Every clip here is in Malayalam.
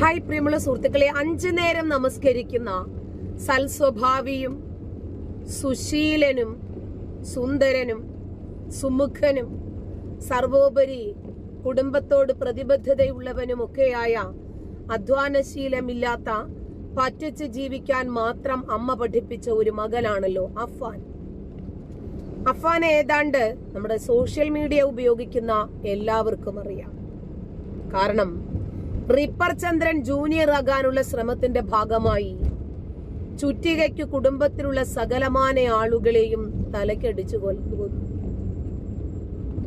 ഹായ് പ്രിയമുള്ള സുഹൃത്തുക്കളെ അഞ്ചു നേരം നമസ്കരിക്കുന്ന സൽസ്വഭാവിയും സുശീലനും സുന്ദരനും സുമുഖനും സർവോപരി കുടുംബത്തോട് പ്രതിബദ്ധതയുള്ളവനും പ്രതിബദ്ധതയുള്ളവനുമൊക്കെയായ അധ്വാനശീലമില്ലാത്ത പറ്റിച്ച് ജീവിക്കാൻ മാത്രം അമ്മ പഠിപ്പിച്ച ഒരു മകനാണല്ലോ അഫാൻ അഫാൻ ഏതാണ്ട് നമ്മുടെ സോഷ്യൽ മീഡിയ ഉപയോഗിക്കുന്ന എല്ലാവർക്കും അറിയാം. കാരണം റിപ്പർ ചന്ദ്രൻ ജൂനിയർ ആകാനുള്ള ശ്രമത്തിന്റെ ഭാഗമായി. ചുറ്റികയ്ക്ക് കുടുംബത്തിലുള്ള സകലമാന ആളുകളെയും തലക്കടിച്ചു കൊല്ലുന്നു.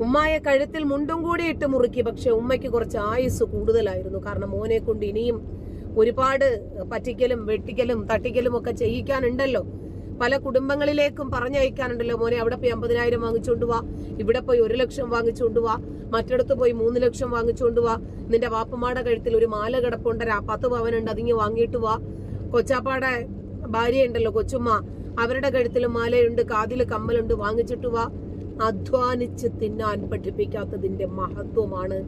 ഉമ്മായ കഴുത്തിൽ മുണ്ടും കൂടി ഇട്ട് മുറുക്കി പക്ഷെ ഉമ്മയ്ക്ക് കുറച്ച് ആയുസ് കൂടുതലായിരുന്നു. കാരണം മോനെ കൊണ്ട് ഇനിയും ഒരുപാട് പറ്റിക്കലും വെട്ടിക്കലും തട്ടിക്കലും ഒക്കെ ചെയ്യിക്കാനുണ്ടല്ലോ. പല കുടുംബങ്ങളിലേക്കും പറഞ്ഞയക്കാനുണ്ടല്ലോ മോനെ അവിടെ പോയി അമ്പതിനായിരം വാങ്ങിച്ചുകൊണ്ട് വാ. ഇവിടെ പോയി ഒരു ലക്ഷം വാങ്ങിച്ചുകൊണ്ട് വാ. മറ്റിടത്ത് പോയി മൂന്ന് ലക്ഷം വാങ്ങിച്ചുകൊണ്ട് വാ. നിന്റെ വാപ്പമാടെ കഴുത്തിൽ ഒരു മാല കിടപ്പുണ്ടരാ. പത്ത് പവനുണ്ട് അതിങ്ങ് വാങ്ങിയിട്ട് വാ. കൊച്ചാപ്പാടെ ഭാര്യയുണ്ടല്ലോ കൊച്ചുമ്മ. അവരുടെ കഴുത്തിൽ മാലയുണ്ട് കാതിൽ കമ്മലുണ്ട് വാങ്ങിച്ചിട്ട് വാ. അധ്വാനിച്ച് തിന്നാൻ പഠിപ്പിക്കാത്തതിന്റെ മഹത്വമാണ്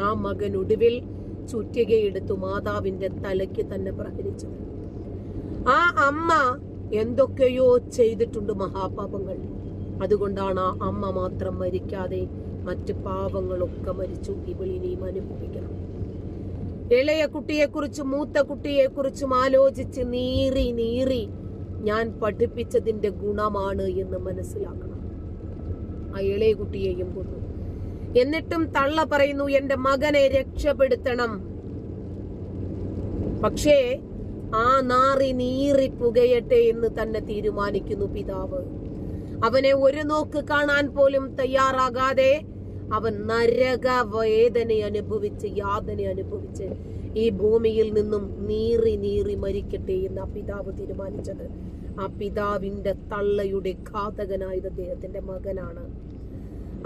ആ മകൻ ഒടുവിൽ ചുറ്റികയെടുത്തു മാതാവിന്റെ തലയ്ക്ക് തന്നെ പ്രഹരിച്ചത്. ആ അമ്മ എന്തൊക്കെയോ ചെയ്തിട്ടുണ്ട് മഹാപാപങ്ങൾ. അതുകൊണ്ടാണ് ആ അമ്മ മാത്രം മരിക്കാതെ മറ്റ് പാപങ്ങളൊക്കെ മരിച്ചു ഇവളിനിയും അനുഭവിക്കണം. ഇളയ കുട്ടിയെക്കുറിച്ചും മൂത്ത കുട്ടിയെക്കുറിച്ചും ആലോചിച്ച് നീറി നീറി ഞാൻ പഠിപ്പിച്ചതിന്റെ ഗുണമാണ് എന്ന് മനസ്സിലാക്കണം. ആ ഇളയ കുട്ടിയെയും കൊന്നു എന്നിട്ടും തള്ള പറയുന്നു എന്റെ മകനെ രക്ഷപ്പെടുത്തണം. പക്ഷേ ആ നാറി നീറി പുകയട്ടെ എന്ന് തന്നെ തീരുമാനിക്കുന്നു പിതാവ്. അവനെ ഒരു നോക്ക് കാണാൻ പോലും തയ്യാറാകാതെ അവൻ നരക വേദന അനുഭവിച്ച് യാതന അനുഭവിച്ച് ഈ ഭൂമിയിൽ നിന്നും നീറി നീറി മരിക്കട്ടെ എന്ന് ആ പിതാവ് തീരുമാനിച്ചത്. ആ പിതാവിന്റെ തള്ളയുടെ ഘാതകനായത് അദ്ദേഹത്തിന്റെ മകനാണ്.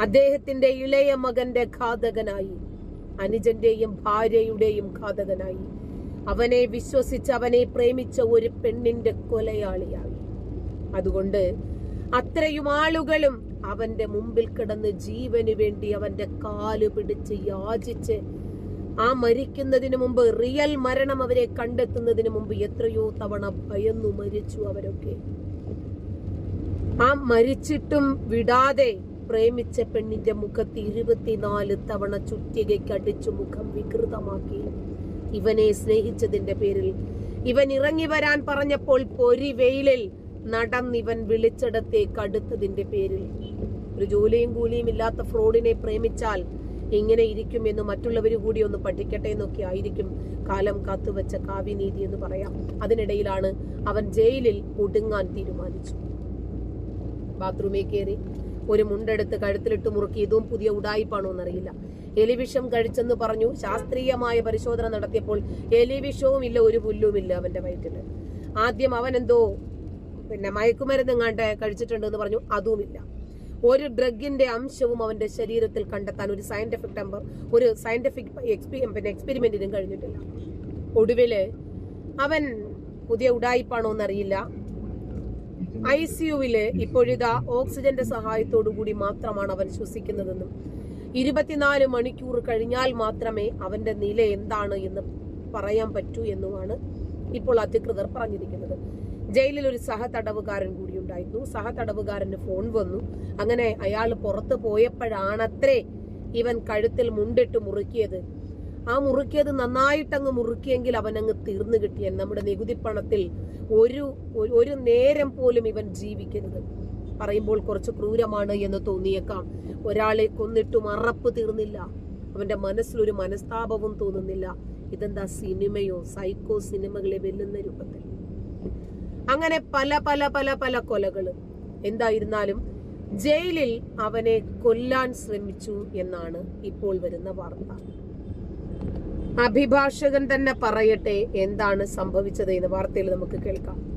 അദ്ദേഹത്തിന്റെ ഇളയ മകന്റെ ഘാതകനായി അനുജന്റെയും ഭാര്യയുടെയും ഘാതകനായി. അവനെ വിശ്വസിച്ച് അവനെ പ്രേമിച്ച ഒരു പെണ്ണിന്റെ കൊലയാളിയായി. അതുകൊണ്ട് അത്രയും ആളുകളും അവന്റെ മുമ്പിൽ കിടന്ന് ജീവന് വേണ്ടി അവന്റെ കാൽ പിടിച്ച് യാചിച്ച് ആ മരിക്കുന്നതിന് മുമ്പ് റിയൽ മരണം അവരെ കണ്ടെത്തുന്നതിന് മുമ്പ് എത്രയോ തവണ ഭയന്നു മരിച്ചു അവരൊക്കെ. ആ മരിച്ചിട്ടും വിടാതെ പ്രേമിച്ച പെണ്ണിന്റെ മുഖത്ത് ഇരുപത്തിനാല് തവണ ചുറ്റികയ്ക്കടിച്ചു മുഖം വികൃതമാക്കി. ഇവനെ സ്നേഹിച്ചതിന്റെ പേരിൽ. ഇവൻ ഇറങ്ങി വരാൻ പറഞ്ഞപ്പോൾ പൊരി വെയിലിൽ നടന്നിവൻ വിളിച്ചിടത്തേക്ക് അടുത്തതിന്റെ പേരിൽ. ഒരു ജോലിയും കൂലിയും ഇല്ലാത്ത ഫ്രോഡിനെ പ്രേമിച്ചാൽ ഇങ്ങനെ ഇരിക്കും എന്ന് മറ്റുള്ളവർ കൂടി ഒന്ന് പഠിക്കട്ടെ എന്നൊക്കെ ആയിരിക്കും കാലം കാത്തുവച്ച കാവ്യനീതി എന്ന് പറയാം. അതിനിടയിലാണ് അവൻ ജയിലിൽ ഒടുങ്ങാൻ തീരുമാനിച്ചു. ബാത്റൂമിൽ കയറി ഒരു മുണ്ടെടുത്ത് കഴുത്തിലിട്ട് മുറുക്കി ഇതും പുതിയ ഉടായിപ്പാണോ എന്നറിയില്ല. എലിവിഷം കഴിച്ചെന്ന് പറഞ്ഞു. ശാസ്ത്രീയമായ പരിശോധന നടത്തിയപ്പോൾ എലിവിഷവും ഇല്ല ഒരു പുല്ലും ഇല്ല അവന്റെ വയറ്റിൽ. ആദ്യം അവൻ എന്തോ പിന്നെ മയക്കുമരുന്ന് കഴിച്ചിട്ടുണ്ട് എന്ന് പറഞ്ഞു അതുമില്ല ഒരു ഡ്രഗിന്റെ അംശവും അവന്റെ ശരീരത്തിൽ കണ്ടെത്താൻ ഒരു സയന്റിഫിക് ടെമ്പർ ഒരു സയന്റിഫിക് പിന്നെ എക്സ്പെരിമെന്റിനും കഴിഞ്ഞിട്ടില്ല. ഒടുവിൽ അവൻ പുതിയ ഉടായിപ്പാണോ എന്നറിയില്ല. ഐ സിയുവിലെ ഇപ്പോഴിതാ ഓക്സിജന്റെ സഹായത്തോടു കൂടി മാത്രമാണ് അവൻ ശ്വസിക്കുന്നതെന്നും ഇരുപത്തിനാല് മണിക്കൂർ കഴിഞ്ഞാൽ മാത്രമേ അവന്റെ നില എന്താണ് എന്ന് പറയാൻ പറ്റൂ എന്നുമാണ് ഇപ്പോൾ അധികൃതർ പറഞ്ഞിരിക്കുന്നത്. ജയിലിൽ ഒരു സഹതടവുകാരൻ കൂടി ഉണ്ടായിരുന്നു സഹതടവുകാരന് ഫോൺ വന്നു. അങ്ങനെ അയാൾ പുറത്തു പോയപ്പോഴാണത്രേ ഇവൻ കഴുത്തിൽ മുണ്ടിട്ട് മുറുക്കിയത്. ആ മുറുക്കിയത് നന്നായിട്ടങ്ങ് മുറുക്കിയെങ്കിൽ അവൻ അങ്ങ് തീർന്നു കിട്ടിയൻ നമ്മുടെ നികുതി പണത്തിൽ ഒരു- ഒരു നേരം പോലും ഇവൻ ജീവിക്കരുത്. പറയുമ്പോൾ കുറച്ച് ക്രൂരമാണ് എന്ന് തോന്നിയേക്കാം. ഒരാളെ കൊന്നിട്ടും അറപ്പ് തീർന്നില്ല. അവന്റെ മനസ്സിലൊരു മനസ്താപവും തോന്നുന്നില്ല. ഇതെന്താ സിനിമയോ സൈക്കോ സിനിമകളെ വെല്ലുന്ന രൂപത്തിൽ? അങ്ങനെ പല പല പല പല കൊലകൾ എന്തായിരുന്നാലും ജയിലിൽ അവനെ കൊല്ലാൻ ശ്രമിച്ചു എന്നാണ് ഇപ്പോൾ വരുന്ന വാർത്ത. അഭിഭാഷകൻ തന്നെ പറയട്ടെ എന്താണ് സംഭവിച്ചത് എന്ന് വാർത്തയിൽ നമുക്ക് കേൾക്കാം.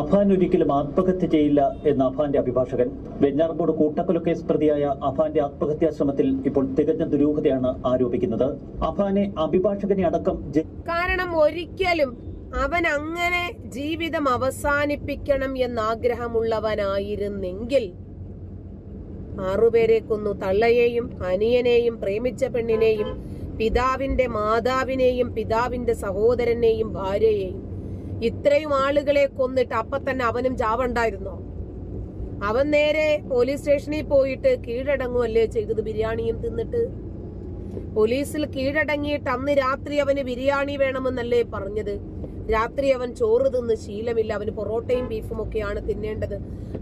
അഫാൻ ഒരിക്കലും ആത്മഹത്യ ചെയ്യില്ല എന്ന അഫാന്റെ അഭിഭാഷകൻ. വെഞ്ഞാറമ്പോട് കൂട്ടക്കൊല കേസ് പ്രതിയായ അഫാന്റെ ആത്മഹത്യാ ശ്രമത്തിൽ ഇപ്പോൾ തികഞ്ഞ ദുരൂഹതയാണ് ആരോപിക്കുന്നത്. അഫാനെ അഭിഭാഷകനെ അടക്കം കാരണം ഒരിക്കലും അവൻ അങ്ങനെ ജീവിതം അവസാനിപ്പിക്കണം എന്നാഗ്രഹമുള്ളവനായിരുന്നെങ്കിൽ ആറുപേരെ കൊന്നു. തള്ളയെയും അനിയനെയും പ്രേമിച്ച പെണ്ണിനെയും പിതാവിന്റെ മാതാവിനെയും പിതാവിന്റെ സഹോദരനെയും ഭാര്യയെയും. ഇത്രയും ആളുകളെ കൊന്നിട്ട് അപ്പൊ തന്നെ അവനും ചാവണ്ടായിരുന്നോ? അവൻ നേരെ പോലീസ് സ്റ്റേഷനിൽ പോയിട്ട് കീഴടങ്ങുമല്ലേ ചെയ്തത് ബിരിയാണിയും തിന്നിട്ട്? പോലീസിൽ കീഴടങ്ങിയിട്ട് അന്ന് രാത്രി അവന് ബിരിയാണി വേണമെന്നല്ലേ പറഞ്ഞത്? രാത്രി അവൻ ചോറ് തിന്ന് ശീലമില്ല അവന് പൊറോട്ടയും ബീഫും ഒക്കെയാണ് തിന്നേണ്ടത്.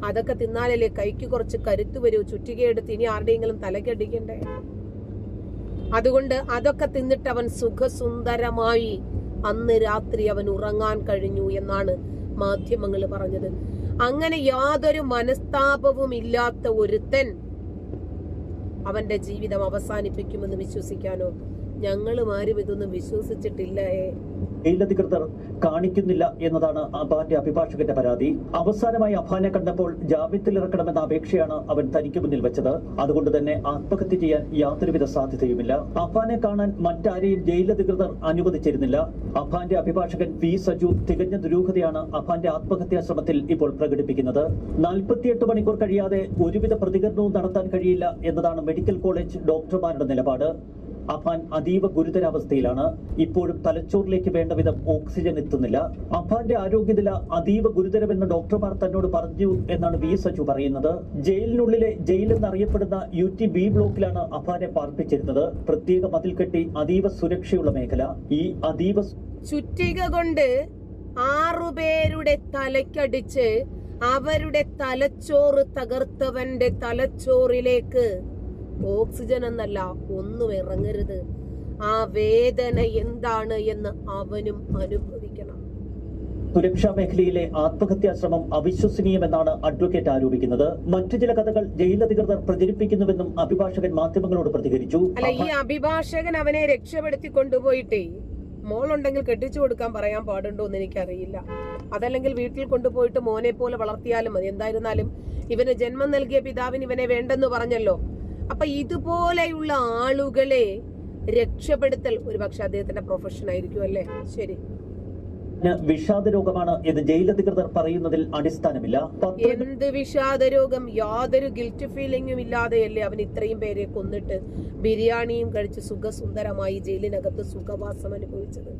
അതൊക്കെ തിന്നാലല്ലേ കൈക്ക് കുറച്ച് കരുത്തു വരൂ. ചുറ്റികയെടുത്ത് ഇനി ആരുടെയെങ്കിലും തലക്കടിക്കണ്ടേ അതുകൊണ്ട് അതൊക്കെ തിന്നിട്ട് അവൻ സുഖസുന്ദരമായി അന്ന് രാത്രി അവൻ ഉറങ്ങാൻ കഴിഞ്ഞു എന്നാണ് മാധ്യമങ്ങൾ പറഞ്ഞത്. അങ്ങനെ യാതൊരു മനസ്താപവും ഇല്ലാത്ത ഒരുത്തൻ അവന്റെ ജീവിതം അവസാനിപ്പിക്കുമെന്ന് വിശ്വസിക്കാനോ ഞങ്ങളും ആരും ഇതൊന്നും വിശ്വസിച്ചിട്ടില്ലേ? ജയിലധികൃതർ കാണിക്കുന്നില്ല എന്നതാണ് അബാന്റെ അഭിഭാഷകന്റെ പരാതി. അവസാനമായി അഫാനെ കണ്ടപ്പോൾ ജാമ്യത്തിൽ ഇറക്കണമെന്ന അപേക്ഷയാണ് അവൻ തനിക്ക് മുന്നിൽ വെച്ചത്. അതുകൊണ്ട് തന്നെ ആത്മഹത്യ ചെയ്യാൻ യാതൊരുവിധ സാധ്യതയുമില്ല. അഫാനെ കാണാൻ മറ്റാരെയും ജയിലധികൃതർ അനുവദിച്ചിരുന്നില്ല. അഫാന്റെ അഭിഭാഷകൻ പി സജു തികഞ്ഞ ദുരൂഹതയാണ് അഫാന്റെ ആത്മഹത്യാ ശ്രമത്തിൽ ഇപ്പോൾ പ്രകടിപ്പിക്കുന്നത്. നാൽപ്പത്തിയെട്ട് മണിക്കൂർ കഴിയാതെ ഒരുവിധ പ്രതികരണവും നടത്താൻ കഴിയില്ല എന്നതാണ് മെഡിക്കൽ കോളേജ് ഡോക്ടർമാരുടെ നിലപാട്. അഫാൻ അതീവ ഗുരുതരാവസ്ഥയിലാണ്. ഇപ്പോഴും തലച്ചോറിലേക്ക് വേണ്ട വിധം ഓക്സിജൻ എത്തുന്നില്ല. അഫാന്റെ ആരോഗ്യനില അതീവ ഗുരുതരമെന്ന് ഡോക്ടർമാർ തന്നോട് പറഞ്ഞു എന്നാണ് വി സജു പറയുന്നത്. ജയിലിനുള്ളിലെ ജയിൽ എന്നറിയപ്പെടുന്ന യു ടി ബി ബ്ലോക്കിലാണ് അഫാനെ പാർപ്പിച്ചിരുന്നത്. പ്രത്യേക മതിൽ കെട്ടി അതീവ സുരക്ഷയുള്ള മേഖല. ഈ അതീവ ചുറ്റിക കൊണ്ട് ആറുപേരുടെ തലയ്ക്കടിച്ച് അവരുടെ തലച്ചോറ് തകർത്തവന്റെ തലച്ചോറിലേക്ക് ഓക്സിജൻ എന്നല്ല ഒന്നും ഇറങ്ങരുത്. ആ വേദന എന്താണ് എന്ന് അവനും അനുഭവിക്കണം. സുരക്ഷാ മേഖലയിലെ ആത്മഹത്യാ ശ്രമം അവിശ്വസനീയമെന്നാണ് അഡ്വക്കേറ്റ് ആരോപിക്കുന്നത്. മറ്റു ചില കഥകൾ ജയിലധികൃതർ പ്രചരിപ്പിക്കുന്നുവെന്നും അഭിഭാഷകൻ മാധ്യമങ്ങളോട് പ്രതികരിച്ചു. അല്ല ഈ അഭിഭാഷകൻ അവനെ രക്ഷപ്പെടുത്തി കൊണ്ടുപോയിട്ടേ മോളുണ്ടെങ്കിൽ കെട്ടിച്ചു കൊടുക്കാൻ പറയാൻ പാടുണ്ടോ എന്ന് എനിക്കറിയില്ല. അതല്ലെങ്കിൽ വീട്ടിൽ കൊണ്ടുപോയിട്ട് മോനെ പോലെ വളർത്തിയാലും മതി. എന്തായിരുന്നാലും ഇവന് ജന്മം നൽകിയ പിതാവിന് ഇവനെ വേണ്ടെന്ന് പറഞ്ഞല്ലോ. അപ്പൊ ഇതുപോലെയുള്ള ആളുകളെ രക്ഷപ്പെടുത്തൽ ഒരു പക്ഷെ അദ്ദേഹത്തിന്റെ പ്രൊഫഷൻ ആയിരിക്കും അല്ലേ? ശരി. വിഷാദ രോഗമാണ് എന്ന് ജയിലധികൃതർ പറയുന്നതിൽ അടിസ്ഥാനമില്ല. എന്ത് വിഷാദ രോഗം യാതൊരു ഗിൽറ്റ് ഫീലിംഗും ഇല്ലാതെയല്ലേ അവൻ ഇത്രയും പേരെ കൊന്നിട്ട് ബിരിയാണിയും കഴിച്ച് സുഖസുന്ദരമായി ജയിലിനകത്ത് സുഖവാസം അനുഭവിച്ചത്?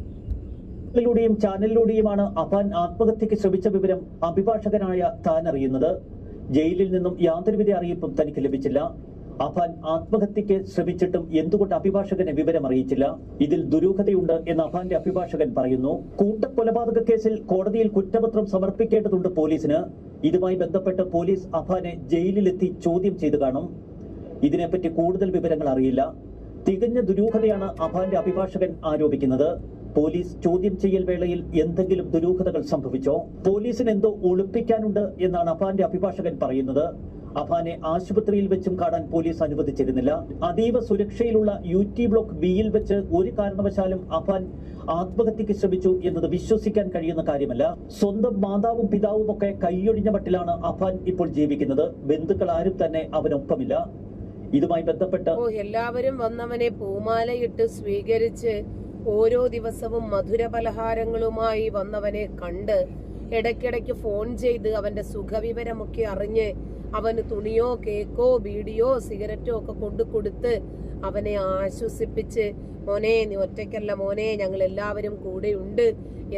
ിലൂടെയും ചാനലിലൂടെയുമാണ് അഫാൻ ആത്മഹത്യക്ക് ശ്രമിച്ച വിവരം അഭിഭാഷകനായ താൻ അറിയുന്നത്. ജയിലിൽ നിന്നും യാതൊരുവിധ അറിയിപ്പും തനിക്ക് ലഭിച്ചില്ല. അഫാൻ ആത്മഹത്യക്ക് ശ്രമിച്ചിട്ടും എന്തുകൊണ്ട് അഭിഭാഷകനെ വിവരം അറിയിച്ചില്ല? ഇതിൽ ദുരൂഹതയുണ്ട് എന്ന് അഫാന്റെ അഭിഭാഷകൻ പറയുന്നു. കൂട്ടക്കൊലപാതക കേസിൽ കോടതിയിൽ കുറ്റപത്രം സമർപ്പിക്കേണ്ടതുണ്ട് പോലീസിന്. ഇതുമായി ബന്ധപ്പെട്ട് പോലീസ് അഫാനെ ജയിലിലെത്തി ചോദ്യം ചെയ്തു കാണും. ഇതിനെപ്പറ്റി കൂടുതൽ വിവരങ്ങൾ അറിയില്ല. തികഞ്ഞ ദുരൂഹതയാണ് അഫാന്റെ അഭിഭാഷകൻ ആരോപിക്കുന്നത്. പോലീസ് ചോദ്യം ചെയ്യൽ വേളയിൽ എന്തെങ്കിലും ദുരൂഹതകൾ സംഭവിച്ചോ? പോലീസിന് എന്തോ ഒളിപ്പിക്കാനുണ്ട് എന്നാണ് അഫാന്റെ അഭിഭാഷകൻ പറയുന്നത്. അഫാനെ ആശുപത്രിയിൽ വെച്ചും കാണാൻ പോലീസ് അനുവദിച്ചിരുന്നില്ല. അതീവ സുരക്ഷയിലുള്ള യു ടി ബ്ലോക്ക് ബിയിൽ വെച്ച് ഒരു കാരണവശാലും അഫാൻ ആത്മഹത്യക്ക് ശ്രമിച്ചു എന്നത് വിശ്വസിക്കാൻ കഴിയുന്ന കാര്യമല്ല. സ്വന്തം മാതാവും പിതാവും ഒക്കെ കൈയൊഴിഞ്ഞ മട്ടിലാണ് അഫാൻ ഇപ്പോൾ ജീവിക്കുന്നത്. ബന്ധുക്കൾ ആരും തന്നെ അവനൊപ്പമില്ല. ഇതുമായി ബന്ധപ്പെട്ട് എല്ലാവരും വന്നവനെ പൂമാലയിട്ട് സ്വീകരിച്ച് ഓരോ ദിവസവും മധുര പലഹാരങ്ങളുമായി വന്നവനെ കണ്ട് ഇടയ്ക്കിടയ്ക്ക് ഫോൺ ചെയ്ത് അവന്റെ സുഖവിവരമൊക്കെ അറിഞ്ഞ് അവന് തുണിയോ കേക്കോ ബീഡിയോ സിഗരറ്റോ ഒക്കെ കൊണ്ടു കൊടുത്ത് അവനെ ആശ്വസിപ്പിച്ച് മോനെ നീ ഒറ്റയ്ക്കല്ല മോനെ ഞങ്ങൾ എല്ലാവരും കൂടെയുണ്ട്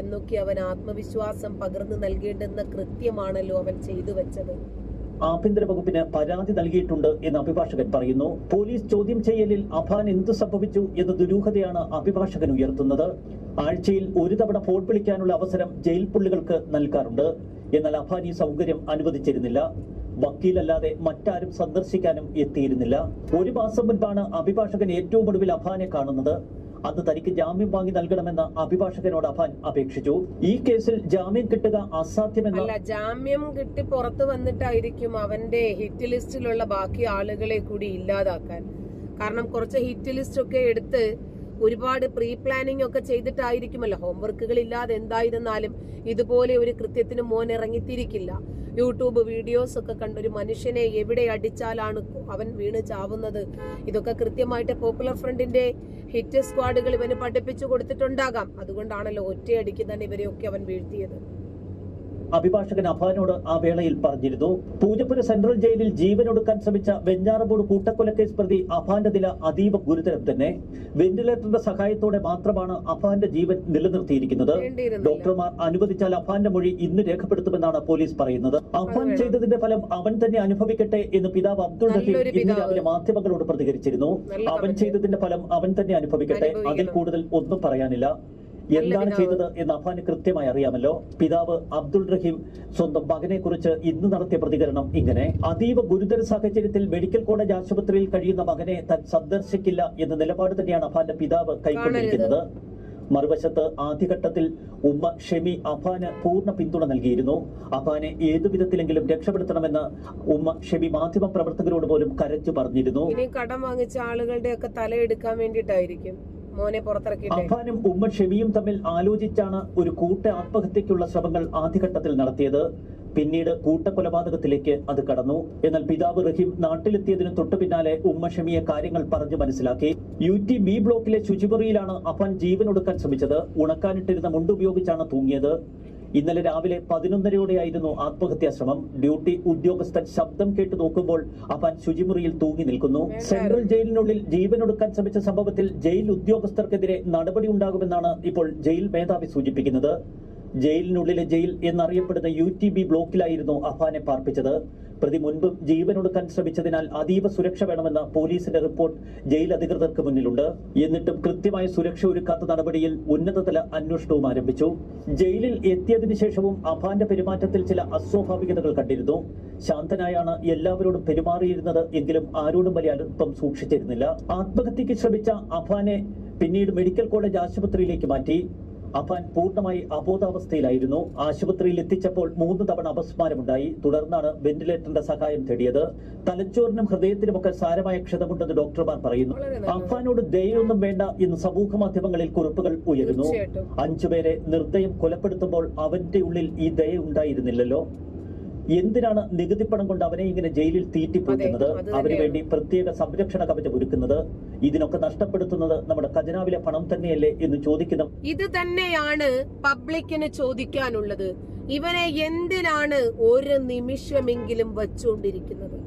എന്നൊക്കെ അവൻ ആത്മവിശ്വാസം പകർന്നു നൽകേണ്ടെന്ന കൃത്യമാണല്ലോ അവൻ ചെയ്തു വെച്ചത്. ആഭ്യന്തര വകുപ്പിന് പരാതി നൽകിയിട്ടുണ്ട് എന്ന് അഭിഭാഷകൻ പറയുന്നു. പോലീസ് ചോദ്യം ചെയ്യലിൽ അഫാൻ എന്തു സംഭവിച്ചു എന്ന ദുരൂഹതയാണ് അഭിഭാഷകൻ ഉയർത്തുന്നത്. ആഴ്ചയിൽ ഒരു തവണ ഫോൺ വിളിക്കാനുള്ള അവസരം ജയിൽ പുള്ളികൾക്ക് നൽകാറുണ്ട്. എന്നാൽ അഫാൻ ഈ സൗകര്യം അനുവദിച്ചിരുന്നില്ല. വക്കീലല്ലാതെ മറ്റാരും സന്ദർശിക്കാനും എത്തിയിരുന്നില്ല. ഒരു മാസം മുൻപാണ് അഭിഭാഷകൻ ഏറ്റവും ഒടുവിൽ അഭാനെ കാണുന്നത്. അന്ന് തനിക്ക് ജാമ്യം വാങ്ങി നൽകണമെന്ന് അഭിഭാഷകനോട് അഭാൻ അപേക്ഷിച്ചു. ഈ കേസിൽ ജാമ്യം കിട്ടുക അസാധ്യമെന്ന് അല്ല ജാമ്യം കിട്ടി പുറത്തു വന്നിട്ടായിരിക്കും അവന്റെ ഹിറ്റ് ലിസ്റ്റിലുള്ള ബാക്കി ആളുകളെ കൂടി ഇല്ലാതാക്കാൻ. കാരണം കുറച്ച് ഹിറ്റ് ലിസ്റ്റ് ഒക്കെ എടുത്ത് ഒരുപാട് പ്രീ പ്ലാനിങ് ഒക്കെ ചെയ്തിട്ടായിരിക്കുമല്ലോ. ഹോംവർക്കുകൾ ഇല്ലാതെ എന്തായിരുന്നാലും ഇതുപോലെ ഒരു കൃത്യത്തിന് മോൻ ഇറങ്ങിത്തിരിക്കില്ല. യൂട്യൂബ് വീഡിയോസ് ഒക്കെ കണ്ട് ഒരു മനുഷ്യനെ എവിടെ അടിച്ചാലാണ് അവൻ വീണ് ചാവുന്നത്? ഇതൊക്കെ കൃത്യമായിട്ട് പോപ്പുലർ ഫ്രണ്ടിന്റെ ഹിറ്റ് സ്ക്വാഡുകൾ ഇവന് പഠിപ്പിച്ചു കൊടുത്തിട്ടുണ്ടാകാം. അതുകൊണ്ടാണല്ലോ ഒറ്റയടിക്ക് തന്നെ ഇവരെയൊക്കെ അവൻ വീഴ്ത്തിയത്. അഭിഭാഷകൻ അഫാനോട് ആ വേളയിൽ പറഞ്ഞിരുന്നു. പൂജപ്പുര സെൻട്രൽ ജയിലിൽ ജീവനൊടുക്കാൻ ശ്രമിച്ച വെഞ്ഞാറമൂട് കൂട്ടക്കൊലക്കേസ് പ്രതി അഫാന്റെ നില അതീവ ഗുരുതരം തന്നെ. വെന്റിലേറ്ററിന്റെ സഹായത്തോടെ മാത്രമാണ് അഫാന്റെ ജീവൻ നിലനിർത്തിയിരിക്കുന്നത്. ഡോക്ടർമാർ അനുവദിച്ചാൽ അഫാന്റെ മൊഴി ഇന്ന് രേഖപ്പെടുത്തുമെന്നാണ് പോലീസ് പറയുന്നത്. അഫാൻ ചെയ്തതിന്റെ ഫലം അവൻ തന്നെ അനുഭവിക്കട്ടെ എന്ന് പിതാവ് അബ്ദുൾ റഹീം ഇന്ന് രാവിലെ മാധ്യമങ്ങളോട് പ്രതികരിച്ചിരുന്നു. അവൻ ചെയ്തതിന്റെ ഫലം അവൻ തന്നെ അനുഭവിക്കട്ടെ. അതിൽ കൂടുതൽ ഒന്നും പറയാനില്ല. എന്താണ്. ചെയ്തത് എന്ന് അഫാന് കൃത്യമായി അറിയാമല്ലോ. പിതാവ് അബ്ദുൾ റഹീം സ്വന്തം മകനെ കുറിച്ച് ഇന്ന് നടത്തിയ പ്രതികരണം ഇങ്ങനെ. അതീവ ഗുരുതര സാഹചര്യത്തിൽ മെഡിക്കൽ കോളേജ് ആശുപത്രിയിൽ കഴിയുന്ന മകനെ താൻ സന്ദർശിക്കില്ല എന്ന നിലപാട് തന്നെയാണ് അഫാന്റെ പിതാവ് കൈക്കൊണ്ടിരിക്കുന്നത്. മറുവശത്ത് ആദ്യഘട്ടത്തിൽ ഉമ്മ ഷെമി അഫാന് പൂർണ പിന്തുണ നൽകിയിരുന്നു. അഫാനെ ഏതു വിധത്തിലെങ്കിലും രക്ഷപ്പെടുത്തണമെന്ന് ഉമ്മ ഷെമി മാധ്യമ പ്രവർത്തകരോട് പോലും കരച്ചു പറഞ്ഞിരുന്നു. കടം വാങ്ങിച്ച ആളുകളുടെ ഒക്കെ തലയെടുക്കാൻ വേണ്ടിയിട്ടായിരിക്കും. മോനെ അഫാനും ഉമ്മ ഷെമിയും തമ്മിൽ ആലോചിച്ചാണ് ഒരു കൂട്ട ആത്മഹത്യക്കുള്ള ശ്രമങ്ങൾ ആദ്യഘട്ടത്തിൽ നടത്തിയത്. പിന്നീട് കൂട്ടക്കൊലപാതകത്തിലേക്ക് അത് കടന്നു. എന്നാൽ പിതാവ് റഹീം നാട്ടിലെത്തിയതിന് തൊട്ടു പിന്നാലെ ഉമ്മ ഷമിയെ കാര്യങ്ങൾ പറഞ്ഞു മനസ്സിലാക്കി. യു ടി ബി ബ്ലോക്കിലെ ശുചിമുറിയിലാണ് അഫാൻ ജീവനൊടുക്കാൻ ശ്രമിച്ചത്. ഉണക്കാനിട്ടിരുന്ന മുണ്ടുപയോഗിച്ചാണ് തൂങ്ങിയത്. ഇന്നലെ രാവിലെ പതിനൊന്നരയോടെയായിരുന്നു ആത്മഹത്യാ ശ്രമം ഡ്യൂട്ടി ഉദ്യോഗസ്ഥൻ ശബ്ദം കേട്ടു നോക്കുമ്പോൾ അവൻ ശുചിമുറിയിൽ തൂങ്ങി നിൽക്കുന്നു. സെൻട്രൽ ജയിലിനുള്ളിൽ ജീവനൊടുക്കാൻ ശ്രമിച്ച സംഭവത്തിൽ ജയിൽ ഉദ്യോഗസ്ഥർക്കെതിരെ നടപടി ഉണ്ടാകുമെന്നാണ് ഇപ്പോൾ ജയിൽ മേധാവി സൂചിപ്പിക്കുന്നത്. ജയിലിനുള്ളിലെ ജയിൽ എന്നറിയപ്പെടുന്ന യു ടി ബി ബ്ലോക്കിലായിരുന്നു അഫാനെ പാർപ്പിച്ചത്. പ്രതി മുൻപ് ജീവനൊടുക്കാൻ ശ്രമിച്ചതിനാൽ അതീവ സുരക്ഷ വേണമെന്ന പോലീസിന്റെ റിപ്പോർട്ട് ജയിൽ അധികൃതർക്ക് മുന്നിലുണ്ട്. എന്നിട്ടും കൃത്യമായ സുരക്ഷ ഒരുക്കാത്ത നടപടിയിൽ ഉന്നതതല അന്വേഷണവും ആരംഭിച്ചു. ജയിലിൽ എത്തിയതിനു ശേഷവും അഫാന്റെ പെരുമാറ്റത്തിൽ ചില അസ്വാഭാവികതകൾ കണ്ടിരുന്നു. ശാന്തനായാണ് എല്ലാവരോടും പെരുമാറിയിരുന്നത് എങ്കിലും ആരോടും വലിയ അടുപ്പം സൂക്ഷിച്ചിരുന്നില്ല. ആത്മഹത്യക്ക് ശ്രമിച്ച അഫാനെ പിന്നീട് മെഡിക്കൽ കോളേജ് ആശുപത്രിയിലേക്ക് മാറ്റി. അഫാൻ പൂർണമായി അബോധാവസ്ഥയിലായിരുന്നു. ആശുപത്രിയിൽ എത്തിച്ചപ്പോൾ മൂന്ന് തവണ അപസ്മാരമുണ്ടായി. തുടർന്നാണ് വെന്റിലേറ്ററിന്റെ സഹായം തേടിയത്. തലച്ചോറിനും ഹൃദയത്തിനുമൊക്കെ സാരമായ ക്ഷതമുണ്ടെന്ന് ഡോക്ടർമാർ പറയുന്നു. അഫാനോട് ദയൊന്നും വേണ്ട എന്ന് സമൂഹ മാധ്യമങ്ങളിൽ കുറിപ്പുകൾ ഉയരുന്നു. അഞ്ചുപേരെ നിർദ്ദയം കൊലപ്പെടുത്തുമ്പോൾ അവന്റെ ഉള്ളിൽ ഈ ദയ ഉണ്ടായിരുന്നില്ലല്ലോ. എന്തിനാണ് നികുതി പണം കൊണ്ട് അവരെ ഇങ്ങനെ ജയിലിൽ തീറ്റിപ്പോറ്റുന്നത്? അവന് വേണ്ടി പ്രത്യേക സംരക്ഷണ കവചം ഒരുക്കുന്നത്. ഇതിനൊക്കെ നഷ്ടപ്പെടുത്തുന്നത് നമ്മുടെ ഖജനാവിലെ പണം തന്നെയല്ലേ എന്ന് ചോദിക്കുന്നു ഇത് തന്നെയാണ് പബ്ലിക്കിന് ചോദിക്കാനുള്ളത്. ഇവനെ എന്തിനാണ് ഒരു നിമിഷമെങ്കിലും വച്ചുകൊണ്ടിരിക്കുന്നത്?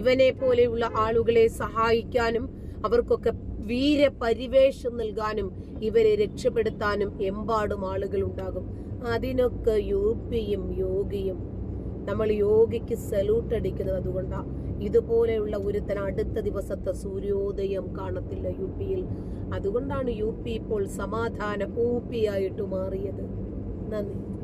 ഇവനെ പോലെയുള്ള ആളുകളെ സഹായിക്കാനും അവർക്കൊക്കെ വീരപരിവേഷം നൽകാനും ഇവരെ രക്ഷപ്പെടുത്താനും എമ്പാടും ആളുകൾ ഉണ്ടാകും. അതിനൊക്കെ യു പിയും യോഗിയും നമ്മൾ യോഗയ്ക്ക് സല്യൂട്ട് അടിക്കുന്നത് അതുകൊണ്ടാണ് ഇതുപോലെയുള്ള ഒരുത്തൻ അടുത്ത ദിവസത്തെ സൂര്യോദയം കാണത്തില്ല യു പിയിൽ അതുകൊണ്ടാണ് യു പി ഇപ്പോൾ സമാധാന ഊപ്പിയായിട്ട് മാറിയത്. നന്ദി.